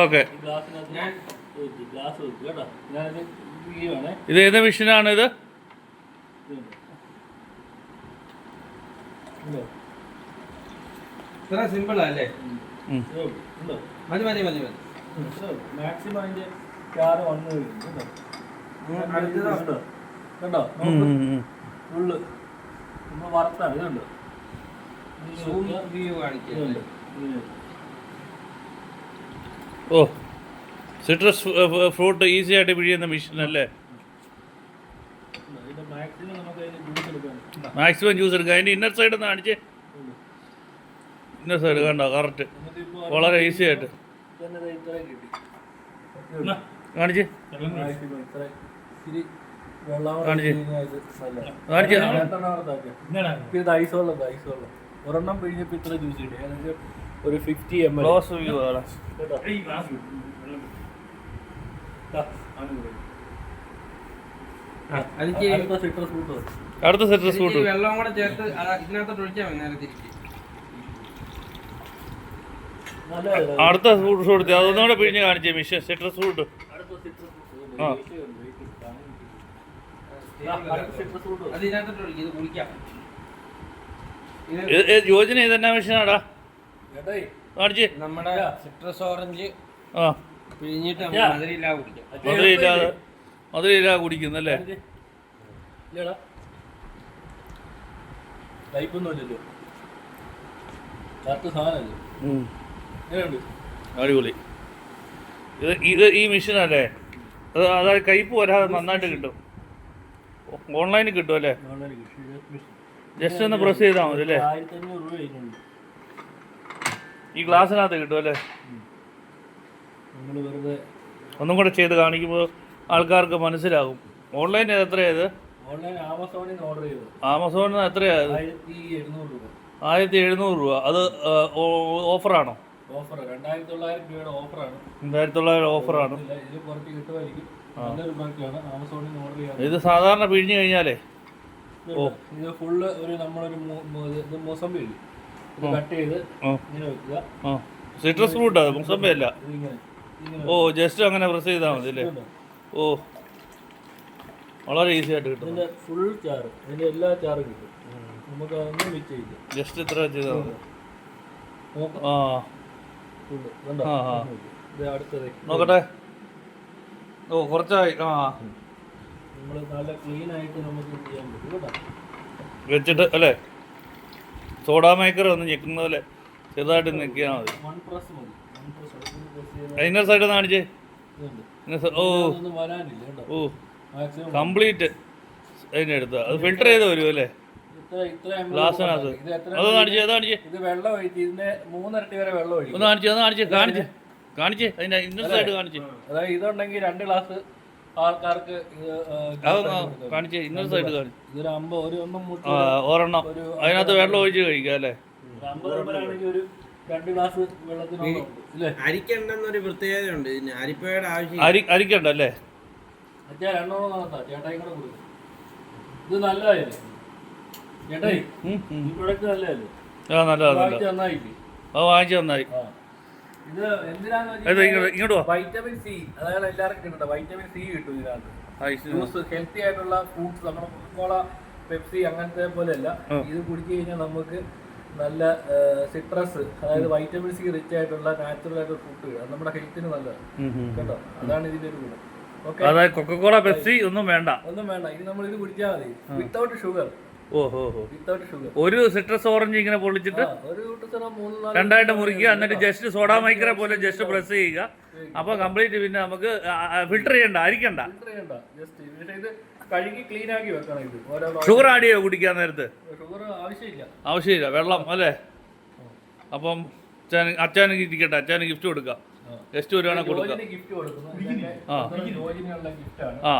Okay കേട്ടോ ഇത് ഏത് മെഷീനാണ് ഇത്. ഇത്ര സിമ്പിൾ അല്ലേ ഉള്ളൂ. മതി മതി മതി മതി മാക്സിമം അതിന്റെ ചാറ് വന്നു കഴിഞ്ഞു കേട്ടോ. നമ്മൾ വറുത്താണ് ഇതുണ്ട് സൂം വ്യൂ. ഓ സിട്രസ് ഫ്രൂട്ട് ഈസി ആയിട്ട് പിഴിയുന്ന മെഷീൻ അല്ലേ? മാക്സിമം നമുക്ക് ജ്യൂസ് എടുക്കാം ഉണ്ടോ? ജ്യൂസ് എടുക്കുക അതിന്റെ ഇന്നർ സൈഡ് ഒന്ന് കാണിച്ച്. ഇന്നർ സൈഡ് കണ്ടോ? കറക്റ്റ് വളരെ ഈസി ആയിട്ട്. കാണിച്ച്. കാണിച്ച്. ഐസ് വെള്ളം ഐസ് വെള്ളം. ഒരെണ്ണം പിഴിഞ്ഞപ്പോൾ ഇത്ര ജ്യൂസ് കിട്ടി. ഒരു fifty M L close view ആണ് അടുത്ത സെറ്റ് സ്കൂട്ട് വെള്ളം കൂടെ ചേർത്ത് ഇതിനകത്തോട്ട് ഒഴിച്ചാൽ മതി നേരെ തിരിച്ച്. അടുത്ത സൂട്ട് ഫ്രൂട്ട് അതൊന്നും കൂടെ പിഴിഞ്ഞ് കാണിച്ചേ മിഷൻ സിട്രസ് സൂട്ട് അടുത്ത സിട്രസ് ഫ്രൂട്ട് ആ. യോജന ഇതെന്നാ മെഷീനാടാ? നമ്മുടെ സിട്രസ് ഓറഞ്ച് ആ. പിഴിഞ്ഞിട്ട്. മധുരയില്ലാതെ കുടിക്കാം. മധുരയില്ലാതെ മധുരയില്ലാതെ കുടിക്കുന്നല്ലേ? ഇല്ലല്ലോ. കറക്റ്റ് സാധനമല്ലേ? അടിപൊളി. ഇത് ഇത് ഈ മെഷീനല്ലേ? അത് അതായത് കയ്പ് വരാതെ നന്നായിട്ട് കിട്ടും. ഓൺലൈനിൽ കിട്ടും അല്ലേ? ഓൺലൈനിൽ കിട്ടി. ഇത് ജസ്റ്റ് ഒന്ന് പ്രസ് ചെയ്താൽ മതി അല്ലേ? ആയിരത്തി അഞ്ഞൂറ് രൂപ ഈ ഗ്ലാസ്സിനകത്ത് കിട്ടും അല്ലേ? നമ്മൾ വെറുതെ ഒന്നും കൂടെ ചെയ്ത് കാണിക്കുമ്പോൾ ആൾക്കാർക്ക് മനസ്സിലാകും. ഓൺലൈൻ എത്രയായത് ഓൺലൈൻ ആമസോണിൽ നിന്ന് ഓർഡർ ചെയ്തു ആമസോണിൽ എത്രയായത് ആയിരത്തി എഴുന്നൂറ് രൂപ. ആയിരത്തി എഴുന്നൂറ് രൂപ. അത് ഓഫറാണോ? ഓഫർ. രണ്ടായിരത്തി തൊള്ളായിരം രൂപയുടെ ഓഫറാണ്. രണ്ടായിരത്തി തൊള്ളായിരം ഓഫറാണ്. ഇത് കുറച്ച് കിട്ടുമായിരിക്കും. നല്ലൊരു പ്രൊഡക്റ്റാണ് ആമസോണിൽ നിന്ന് ഓർഡർ ഇത് സാധാരണ പിഴിഞ്ഞു കഴിഞ്ഞാലേ? ഓ. ഇത് ഫുള്ള് ഒരു നമ്മളൊരു മു- മു- ഇത് മൊസമ്പി കട്ട് ചെയ്ത് ഇങ്ങനെ വെക്കുക. സിട്രസ് ഫ്രൂട്ട് മുസമ്പയല്ല ഓ ജസ്റ്റ് അങ്ങനെ പ്രസ് ചെയ്താൽ മതി അല്ലേ? ഓ. വളരെ ഈസി ആയിട്ട് കിട്ടും. ഇതിന്റെ ഫുൾ ചാറ് ഇതിന്റെ എല്ലാ ചാറും കിട്ടും. നമുക്ക് അതൊന്നും ചെയ്യില്ല. ജസ്റ്റ് ഇത്ര ചെയ്താൽ മതി. ആ. ആ, ആ. അടുത്തത്. നോക്കട്ടെ. ഓ കുറച്ചായി. ആ. നമ്മൾ നല്ല ക്ലീൻ ആയിട്ട് നമുക്ക് ചെയ്യാൻ പറ്റും. കേട്ടോ? വെച്ചിട്ട് അല്ലേ? സോഡാ മേക്കർ ഒന്ന് ഞെക്കുന്ന പോലെ ചെറുതായിട്ട് ഞെക്കിയാൽ മതി. ഇന്നർ സൈഡ് കാണിച്ചേ. ഓ ഓ കംപ്ലീറ്റ് അതിന്റെ അടുത്ത്. അത് ഫിൽട്ടർ ചെയ്ത് വരും അല്ലേ? ഒന്ന് കാണിച്ചേ കാണിച്ചേ കാണിച്ചേ കാണിച്ചേ. ഇന്നത്തെ കാണിച്ചേ. ഇതുണ്ടെങ്കിൽ രണ്ട് ഗ്ലാസ് ആൾക്കാർക്ക് കാണിച്ചേ ഇന്നർ സൈഡ് കാണിച്ചു. ഒരെണ്ണം. അതിനകത്ത് വെള്ളം ഒഴിച്ച് കഴിക്കാം അല്ലേ? അരിക്കണ്ടെന്നൊരു പ്രത്യേകതയുണ്ട്. ഇതിന് അരിപ്പയുടെ ആവശ്യം അരിക്കണ്ട അല്ലേ അച്ഛാ രണ്ടെണ്ണം ചേട്ടായി കൂടെ കൊടുക്കും. ഇത് നല്ലതായില്ലേ? ചേട്ടായി. ഈ പ്രൊഡക്റ്റ് നല്ലതല്ലേ? ആ നല്ലതാ നല്ല വാങ്ങിച്ച് അത് വാങ്ങിച്ചു നന്നായി ആ. ഇത് എന്തിനാന്ന് ഇങ്ങോട്ട് വൈറ്റമിൻ സി അതായത് എല്ലാവർക്കും കിട്ടണ്ട വൈറ്റമിൻ സി കിട്ടും ഇതിനകത്ത്. ജ്യൂസ് ഹെൽത്തി ആയിട്ടുള്ള ഫ്രൂട്ട്സ് നമ്മുടെ കോള പെപ്സി അങ്ങനത്തെ പോലെയല്ല ഇത് കുടിച്ചു കഴിഞ്ഞാൽ നമുക്ക് നല്ല സിട്രസ് അതായത് വൈറ്റമിൻ സി റിച്ച് ആയിട്ടുള്ള നാച്ചുറൽ ആയിട്ടുള്ള ഫുഡ് അത് നമ്മുടെ ഹെൽത്തിന് നല്ലതാണ്. കേട്ടോ? അതാണ് ഇതിന്റെ ഒരു ഗുണം. അതായത് കൊക്കക്കോള പെപ്സി ഒന്നും വേണ്ട. ഒന്നും വേണ്ട. ഇത് നമ്മൾ ഇത് കുടിച്ചാൽ മതി വിത്തൗട്ട് ഷുഗർ ഓ ഹോ ഹോ. വിത്തൗട്ട് ഷുഗർ ഒരു സിട്രസ് ഓറഞ്ച് ഇങ്ങനെ പൊളിച്ചിട്ട് ഒരു കൂട്ടത്തിന് മൂന്ന് നാല് രണ്ടായിട്ട് മുറിക്കുക എന്നിട്ട് ജസ്റ്റ് സോഡാ മൈക്കറെ പോലെ ജസ്റ്റ് പ്രസ് ചെയ്യുക. അപ്പോൾ കംപ്ലീറ്റ് പിന്നെ നമുക്ക് ഫിൽട്ടർ ചെയ്യണ്ട അരിക്കണ്ട. ചെയ്യണ്ട. ജസ്റ്റ് പക്ഷേ ഇത് കഴുകി ക്ലീൻ ആക്കി വെക്കണം ഇത്. ഓരോ ഷുഗർ ആഡ് ചെയ്യോ കുടിക്കാൻ നേരത്ത്? ഷുഗർ ആവശ്യമില്ല. ആവശ്യമില്ല വെള്ളം അല്ലേ? അപ്പം അച്ഛൻ അച്ഛന് ഇരിക്കട്ടെ അച്ഛന് ഗിഫ്റ്റ് കൊടുക്കാം. ജസ്റ്റ് ഒരു കൊടുക്കുക ഗിഫ്റ്റ് കൊടുക്കുന്നു. ആ. ജോജിനുള്ള ഗിഫ്റ്റാണ് ആ.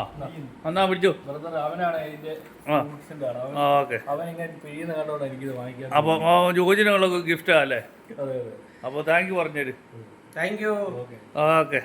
എന്നാ പിടിച്ചു ബ്രദർ അവനാണ് ഇതിന്റെ ആ. ഫ്രൂട്ട്സിന്റെ ആൾ. അവൻ ആ ഓക്കെ. അവൻ ഇങ്ങനെ പെയ്യുന്ന കണ്ടോണ്ട് എനിക്കിത് വാങ്ങിക്കാൻ അപ്പം ജോജിനുള്ള ഗിഫ്റ്റാ അല്ലേ? അതെ അതെ. അപ്പോൾ thank you പറഞ്ഞേര്. Thank you okay. Okay